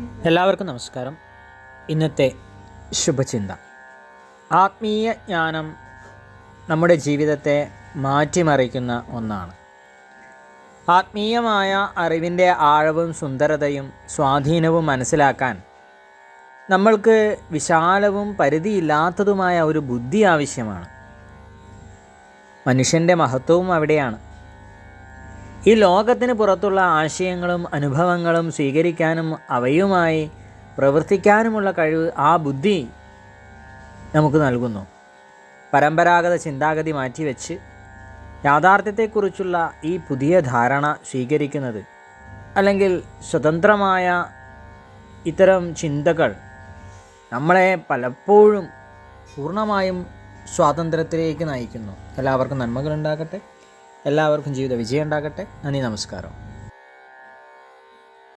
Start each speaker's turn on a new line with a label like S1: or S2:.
S1: എല്ലാവർക്കും നമസ്കാരം. ഇന്നത്തെ ശുഭചിന്ത. ആത്മീയ ജ്ഞാനം നമ്മുടെ ജീവിതത്തെ മാറ്റിമറിക്കുന്ന ഒന്നാണ്. ആത്മീയമായ അറിവിന്റെ ആഴവും സുന്ദരതയും സ്വാധീനവും മനസ്സിലാക്കാൻ നമ്മൾക്ക് വിശാലവും പരിധിയില്ലാത്തതുമായ ഒരു ബുദ്ധി ആവശ്യമാണ്. മനുഷ്യന്റെ മഹത്വവും അവിടെയാണ്. ഈ ലോകത്തിന് പുറത്തുള്ള ആശയങ്ങളും അനുഭവങ്ങളും സ്വീകരിക്കാനും അവയുമായി പ്രവർത്തിക്കാനുമുള്ള കഴിവ് ആ ബുദ്ധി നമുക്ക് നൽകുന്നു. പരമ്പരാഗത ചിന്താഗതി മാറ്റിവെച്ച് യാഥാർത്ഥ്യത്തെക്കുറിച്ചുള്ള ഈ പുതിയ ധാരണ സ്വീകരിക്കുന്നത് അല്ലെങ്കിൽ സ്വതന്ത്രമായ ഇത്തരം ചിന്തകൾ നമ്മളെ പലപ്പോഴും പൂർണമായും സ്വാതന്ത്ര്യത്തിലേക്ക് നയിക്കുന്നു. എല്ലാവർക്കും നന്മകൾ ഉണ്ടാകട്ടെ എല്ലാവർക്കും ജീവിത വിജയം ഉണ്ടാകട്ടെ നന്ദി നമസ്കാരം.